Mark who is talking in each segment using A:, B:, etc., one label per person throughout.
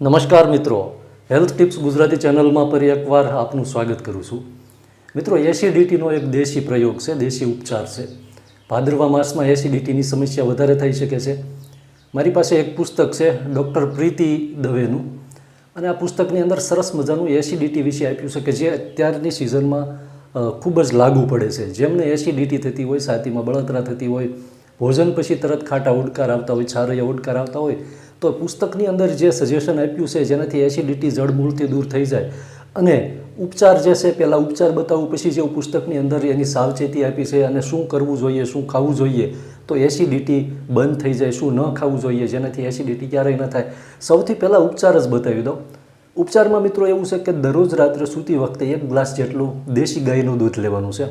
A: નમસ્કાર મિત્રો. Health tips Gujarati ચેનલમાં ફરી એકવાર આપનું સ્વાગત કરું છું. મિત્રો એસિડિટીનો એક દેશી પ્રયોગ છે, દેશી ઉપચાર છે. ભાદરવા માસમાં એસિડિટીની સમસ્યા વધારે થઈ શકે છે. મારી પાસે એક પુસ્તક છે, ડૉક્ટર પ્રીતિ દવેનું. અને આ પુસ્તકની અંદર સરસ મજાનું એસિડિટી વિશે આપ્યું છે કે જે અત્યારની સિઝનમાં ખૂબ જ લાગુ પડે છે. જેમને એસિડિટી થતી હોય, છાતીમાં બળતરા થતી હોય, ભોજન પછી તરત ખાટા ઉડકાર આવતા હોય, છારૈયા ઉડકાર આવતા હોય તો પુસ્તકની અંદર જે સજેશન આપ્યું છે, જેનાથી એસિડિટી જડમૂળથી દૂર થઈ જાય. અને ઉપચાર જે છે, પહેલાં ઉપચાર બતાવું, પછી જે પુસ્તકની અંદર એની સાવચેતી આપી છે અને શું કરવું જોઈએ, શું ખાવું જોઈએ, તો એસિડિટી બંધ થઈ જાય, શું ન ખાવું જોઈએ, જેનાથી એસિડિટી ક્યારેય ન થાય. સૌથી પહેલાં ઉપચાર જ બતાવી દઉં. ઉપચારમાં મિત્રો એવું છે કે દરરોજ રાત્રે સૂતી વખતે એક ગ્લાસ જેટલું દેશી ગાયનું દૂધ લેવાનું છે.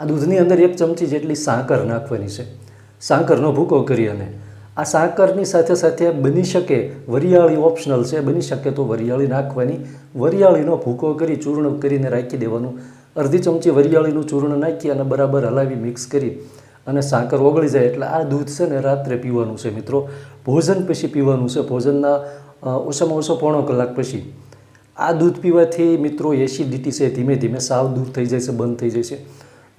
A: આ દૂધની અંદર એક ચમચી જેટલી સાકર નાખવાની છે. સાકરનો ભૂકો કરી અને આ સાકરની સાથે સાથે બની શકે વરિયાળી ઓપ્શનલ છે, બની શકે તો વરિયાળી નાખવાની. વરિયાળીનો ભૂકો કરી, ચૂર્ણ કરીને રાખી દેવાનું. અડધી ચમચી વરિયાળીનું ચૂર્ણ નાખી અને બરાબર હલાવી મિક્સ કરી અને સાકર ઓગળી જાય એટલે આ દૂધ છે ને રાત્રે પીવાનું છે મિત્રો. ભોજન પછી પીવાનું છે. ભોજનના ઓછામાં ઓછો પોણો કલાક પછી. આ દૂધ પીવાથી મિત્રો એસિડિટી છે ધીમે ધીમે, સાવ દૂર થઈ જાય છે, બંધ થઈ જાય છે.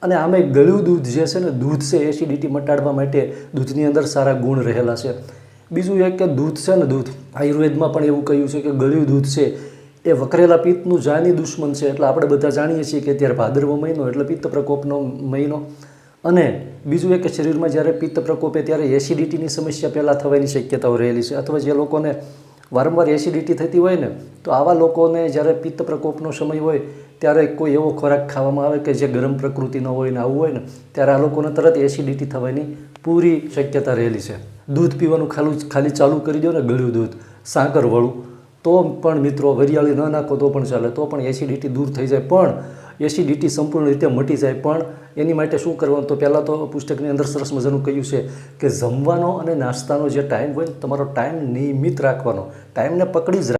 A: અને આમે ગળ્યું દૂધ જે છે ને, દૂધ છે એસિડિટી મટાડવા માટે દૂધની અંદર સારા ગુણ રહેલા છે. બીજું એક કે દૂધ છે ને, દૂધ, આયુર્વેદમાં પણ એવું કહ્યું છે કે ગળ્યું દૂધ છે એ વકરેલા પિત્તનું જાની દુશ્મન છે. એટલે આપણે બધા જાણીએ છીએ કે અત્યારે ભાદરવો મહિનો, એટલે પિત્ત પ્રકોપનો મહિનો. અને બીજું એક કે શરીરમાં જ્યારે પિત્ત પ્રકોપે, ત્યારે એસિડિટીની સમસ્યા પહેલાં થવાની શક્યતાઓ રહેલી છે. અથવા જે લોકોને વારંવાર એસિડિટી થતી હોય ને, તો આવા લોકોને જ્યારે પિત્ત પ્રકોપનો સમય હોય, ત્યારે કોઈ એવો ખોરાક ખાવામાં આવે કે જે ગરમ પ્રકૃતિનો હોય ને આવું હોય ને, ત્યારે આ લોકોને તરત એસિડિટી થવાની પૂરી શક્યતા રહેલી છે. દૂધ પીવાનું ખાલી ખાલી ચાલુ કરી દો ને ગળ્યું દૂધ સાકરવાળું તો પણ મિત્રો વરિયાળી ન નાખો તો પણ ચાલે, તો પણ એસિડિટી દૂર થઈ જાય. પણ એસિડિટી સંપૂર્ણ રીતે મટી જાય. પણ એની માટે શું કરવાનું? તો પહેલાં તો પુસ્તકની અંદર સરસ મજાનું કહ્યું છે કે જમવાનો અને નાસ્તાનો જે ટાઈમ હોય ને, તમારો ટાઈમ નિયમિત રાખવાનો. ટાઈમને પકડી જ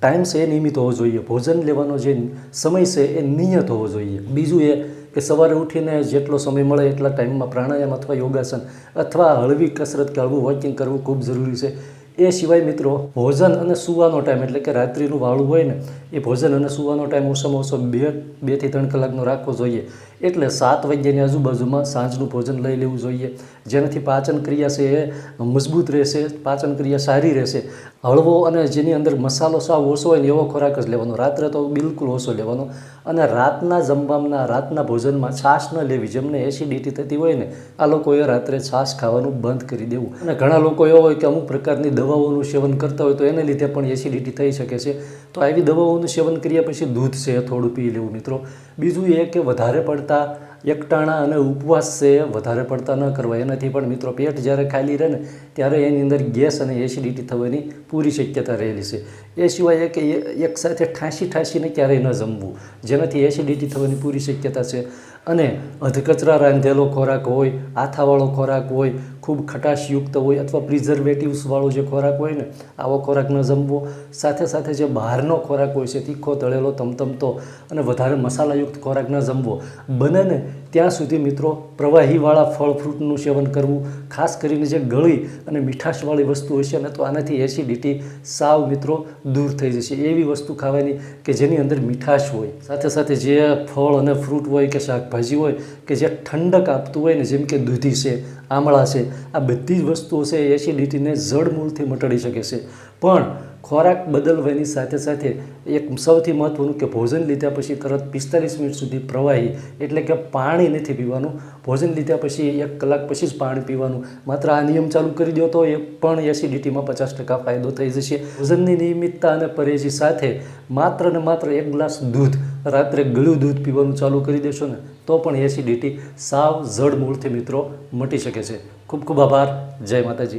A: ટાઈમ છે એ નિયમિત હોવો જોઈએ. ભોજન લેવાનો જે સમય છે એ નિયત હોવો જોઈએ. બીજું એ કે સવારે ઉઠીને જેટલો સમય મળે એટલા ટાઈમમાં પ્રાણાયામ અથવા યોગાસન અથવા હળવી કસરત કે હળવું વોકિંગ કરવું ખૂબ જરૂરી છે. એ સિવાય મિત્રો ભોજન અને સૂવાનો ટાઈમ એટલે કે રાત્રિનું વાળું હોય ને, એ ભોજન અને સૂવાનો ટાઈમ ઓછામાં ઓછો બે બેથી ત્રણ કલાકનો રાખવો જોઈએ. એટલે સાત વાગ્યાની આજુબાજુમાં સાંજનું ભોજન લઈ લેવું જોઈએ. જેનાથી પાચન ક્રિયા છે એ મજબૂત રહેશે, પાચન ક્રિયા સારી રહેશે. હળવો અને જેની અંદર મસાલો સાવ ઓછો હોય ને એવો ખોરાક જ લેવાનો. રાત્રે તો બિલકુલ ઓછો લેવાનો. અને રાતના જમવામાં, રાતના ભોજનમાં છાશ ન લેવી. જેમને એસિડિટી થતી હોય ને, આ લોકોએ રાત્રે છાશ ખાવાનું બંધ કરી દેવું. અને ઘણા લોકો એવો હોય કે અમુક પ્રકારની દવાઓનું સેવન કરતા હોય તો એને લીધે પણ એસિડિટી થઈ શકે છે. તો આવી દવાઓનું સેવન કર્યા પછી દૂધ છે, થોડું પી લેવું મિત્રો. બીજું એ કે વધારે પડતા એકટાણા અને ઉપવાસ છે, વધારે પડતા ન કરવા. એનાથી પણ મિત્રો પેટ જ્યારે ખાલી રહે ને, ત્યારે એની અંદર ગેસ અને એસિડિટી થવાની પૂરી શક્યતા રહેલી છે. એ સિવાય એક એક સાથે ઠાંસી ઠાંસીને ક્યારેય ન જમવું, જેનાથી એસિડિટી થવાની પૂરી શક્યતા છે. અને અધકચરા રાંધેલો ખોરાક હોય, આથાવાળો ખોરાક હોય ખૂબ ખટાશયુક્ત હોય અથવા પ્રિઝર્વેટિવ્સવાળો જે ખોરાક હોય ને, આવો ખોરાક ન જમવો. સાથે સાથે જે બહારનો ખોરાક હોય છે, તીખો, તળેલો, તમતમતો અને વધારે મસાલાયુક્ત ખોરાક ન જમવો. બને ને ત્યાં સુધી મિત્રો પ્રવાહીવાળા ફળ ફ્રૂટનું સેવન કરવું, ખાસ કરીને જે ગળી અને મીઠાશવાળી વસ્તુ હશે ને, તો આનાથી એસિડિટી સાવ મિત્રો દૂર થઈ જશે. એવી વસ્તુ ખાવાની કે જેની અંદર મીઠાશ હોય. સાથે સાથે જે ફળ અને ફ્રૂટ હોય કે શાકભાજી હોય કે જે ઠંડક આપતું હોય ને, જેમ કે દૂધી છે, આમળા છે, આ બધી જ વસ્તુઓ છે એસિડિટીને જડમૂળથી મટાડી શકે છે. પણ ખોરાક બદલવાની સાથે સાથે એક સૌથી મહત્ત્વનું કે ભોજન લીધા પછી તરત પિસ્તાલીસ મિનિટ સુધી પ્રવાહી, એટલે કે પાણી નથી પીવાનું. ભોજન લીધા પછી એક કલાક પછી જ પાણી પીવાનું. માત્ર આ નિયમ ચાલુ કરી દો તો એ પણ એસિડિટીમાં પચાસ ટકા ફાયદો થઈ જશે. ભોજનની નિયમિતતા અને પરેજી સાથે માત્ર ને માત્ર એક ગ્લાસ દૂધ, રાત્રે ગળ્યું દૂધ પીવાનું ચાલુ કરી દેશો ને, તો પણ એસિડિટી સાવ જડ મિત્રો મટી શકે છે. ખૂબ ખૂબ આભાર. જય માતાજી.